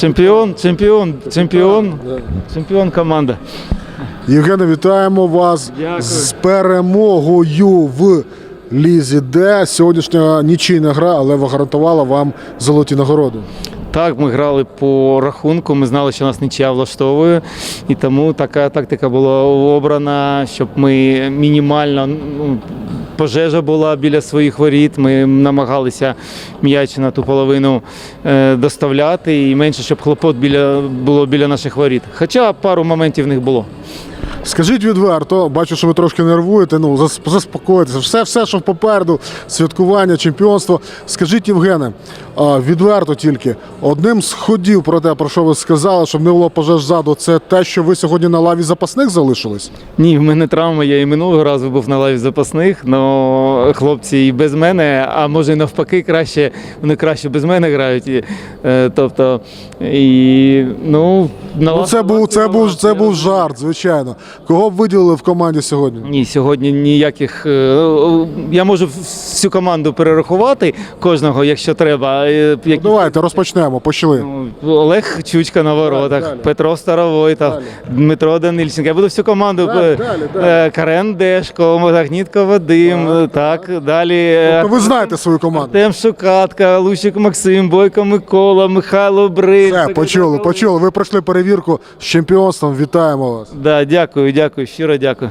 Чемпіон, чемпіон, чемпіон, чемпіон команда. Євгене, вітаємо вас Дякую. з перемогою в Лізі Д. Сьогоднішня нічийна гра, але гарантувала вам золоті нагороди. Так, ми грали по рахунку. Ми знали, що нас нічия влаштовує, і тому така тактика була обрана, щоб ми мінімально ну, пожежа була біля своїх воріт. Ми намагалися м'яч на ту половину е, доставляти, і менше, щоб хлопот було біля наших воріт. Хоча пару моментів в них було. Скажіть відверто, бачу, що ви трошки нервуєте. Ну зас- заспокойтеся. Все, все, що попереду, святкування, чемпіонство. Скажіть, Євгене, відверто тільки одним з ходів про те, про що ви сказали, щоб не було пожеж ззаду, це те, що ви сьогодні на лаві запасних залишились. Ні, в мене травма, я і минулого разу був на лаві запасних, але хлопці і без мене, а може і навпаки, краще, вони краще без мене грають. І, е, тобто, і, ну, Ну, це був це був це був жарт, звичайно. Кого б виділили в команді сьогодні? Ні, сьогодні ніяких. е, Я можу всю команду перерахувати кожного, якщо треба. Е, Ну, давайте розпочнемо. Почали. Ну, Олег Чучка на воротах, далі. Петро Старовойтов, Далі. Дмитро Данильченко. Я буду всю команду. Далі, далі, далі. Карен Дешко, Магнітко Вадим. е, Так, далі. Тобто ви знаєте свою команду. Артем Шукатка, Лущик Максим, Бойко Микола, Михайло Бриль. Все, почули, почули. Ви пройшли перевірку з чемпіонством. Вітаємо вас. Да, дякую, дякую, щиро дякую.